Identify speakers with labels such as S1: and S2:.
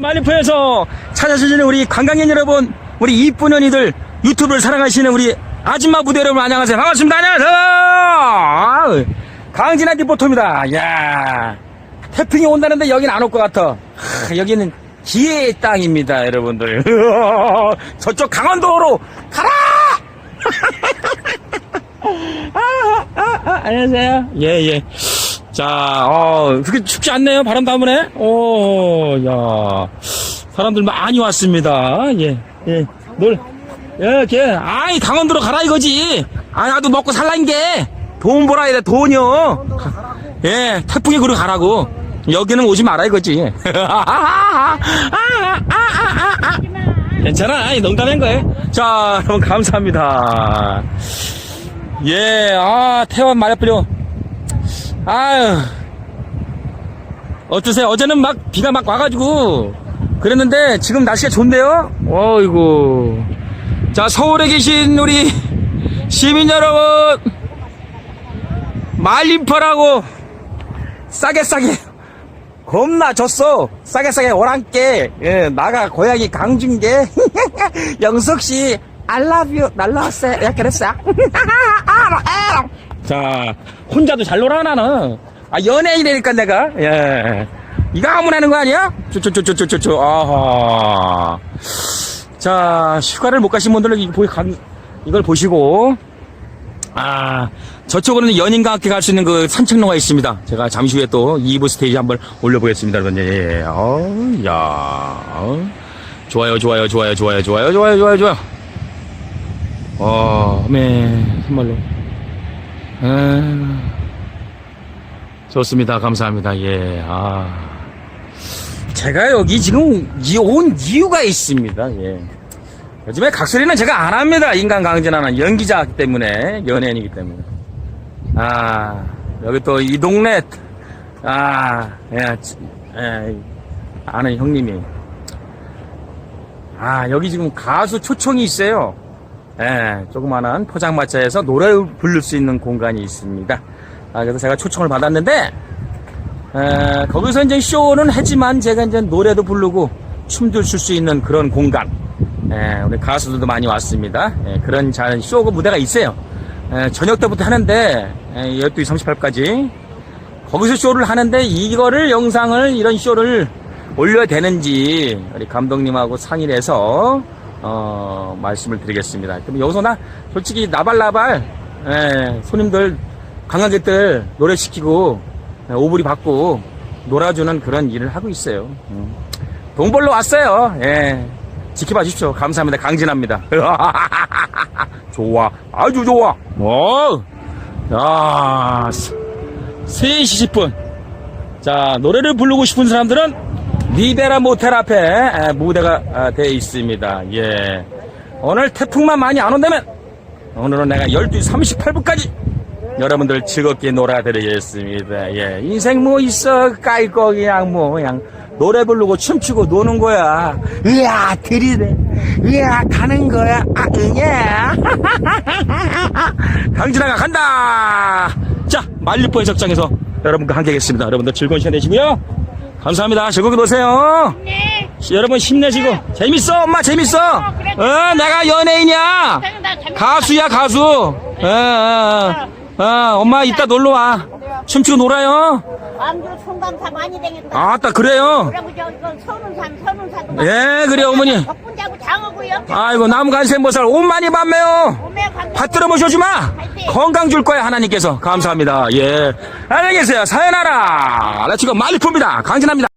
S1: 말리포에서 찾아주시는 우리 관광객 여러분, 우리 이쁜 언니들, 유튜브를 사랑하시는 우리 아줌마 부대 여러분 안녕하세요. 반갑습니다. 안녕하세요. 강진한 리포터입니다. 야 태풍이 온다는데 여긴 안 올 것 같아. 하, 여기는 기회의 땅입니다, 여러분들. 저쪽 강원도로 가라! 아, 아, 아, 안녕하세요. 예, 예. 자, 어, 그렇게 춥지 않네요. 바람 다문에. 오, 야. 사람들 많이 왔습니다. 예, 예. 놀, 예, 걔. 아이, 강원도로 가라 이거지. 아, 나도 먹고 살라인 게. 돈 벌어야 돼, 돈이요. 예, 태풍이 그리 가라고. 여기는 오지 마라 이거지. 괜찮아. 이 농담한 거예요. 자, 여러분, 감사합니다. 예, 아, 태원 말해버려. 아유. 어떠세요? 어제는 막 비가 막 와가지고 그랬는데 지금 날씨가 좋네요? 어이구. 자, 서울에 계신 우리 시민 여러분. 말림퍼라고 싸게 싸게 겁나 졌어. 싸게 싸게 오랑께. 예, 나가 고향이 강준계. 영석씨, I love you. 날라왔어요. 야, 그랬어. 자, 혼자도 잘 놀아, 나는. 아, 연예인이니까 내가. 예. 이거 아무나 하는 거 아니야? 쪼쪼쪼쪼쪼쪼. 아하. 자, 휴가를 못 가신 분들은 이걸 보시고. 아, 저쪽으로는 연인과 함께 갈 수 있는 그 산책로가 있습니다. 제가 잠시 후에 또 2부 스테이지 한번 올려보겠습니다, 여러분. 예, 어, 야, 어. 좋아요, 좋아요, 좋아요, 좋아요, 좋아요, 좋아요, 좋아요, 좋아요. 어, 네, 정말로. 아, 좋습니다. 감사합니다. 예, 아. 제가 여기 지금 이- 온 이유가 있습니다. 예. 요즘에 각소리는 제가 안 합니다. 인간 강진하는 연기자 때문에, 연예인이기 때문에. 아, 여기 또 이 동네, 아, 예, 지- 예, 아는 형님이. 아, 여기 지금 가수 초청이 있어요. 예, 조그마한 포장마차에서 노래를 부를 수 있는 공간이 있습니다. 아, 그래서 제가 초청을 받았는데, 에, 거기서 이제 쇼는 하지만 제가 이제 노래도 부르고 춤도 출 수 있는 그런 공간. 에, 우리 가수들도 많이 왔습니다. 에, 그런 잘 쇼가 무대가 있어요. 에, 저녁 때부터 하는데, 에, 12시 38까지. 거기서 쇼를 하는데 이거를 영상을 이런 쇼를 올려야 되는지 우리 감독님하고 상의를 해서 어, 말씀을 드리겠습니다. 그럼 여기서 나 솔직히 나발나발 예, 손님들 관광객들 노래 시키고 예, 오불이 받고 놀아주는 그런 일을 하고 있어요. 음. 돈 벌러 왔어요. 예. 지켜봐 주십시오. 감사합니다. 강진합니다. 좋아. 아주 좋아. 어. 야, 3시 10분. 자, 노래를 부르고 싶은 사람들은 리베라 모텔 앞에 에, 무대가 아, 되어 있습니다. 예. 오늘 태풍만 많이 안 온다면 오늘은 내가 12시 38분까지 여러분들 즐겁게 놀아드리겠습니다. 예. 인생 뭐 있어. 까일 거 그냥 뭐 그냥 노래 부르고 춤추고 노는 거야. 이야, 들이대. 이야, 가는 거야. 아, 응야. 강진아가 간다. 자, 말리포 해석장에서 여러분과 함께 하겠습니다. 여러분들 즐거운 시간 되시고요. 감사합니다. 즐겁게 노세요.
S2: 네.
S1: 시- 여러분 힘내시고 재밌어 엄마 재밌어
S2: 그래.
S1: 어 내가 연예인이야. 가수야 가수 어, 어, 어. 어, 엄마 이따 놀러 와 춤추고 놀아요
S2: 안주 총감사 많이 되겠다.
S1: 아따 그래요
S2: 그리고 저 이거 선운산 선운산.
S1: 예 그래 어머니 아이고 나무 간센보살 옷 많이 받매요.
S2: 간.
S1: 받들어 모셔주마. 건강 줄 거야 하나님께서. 감사합니다. 예. 안녕히 계세요. 사연하라. 나 지금 말리포입니다. 강진합니다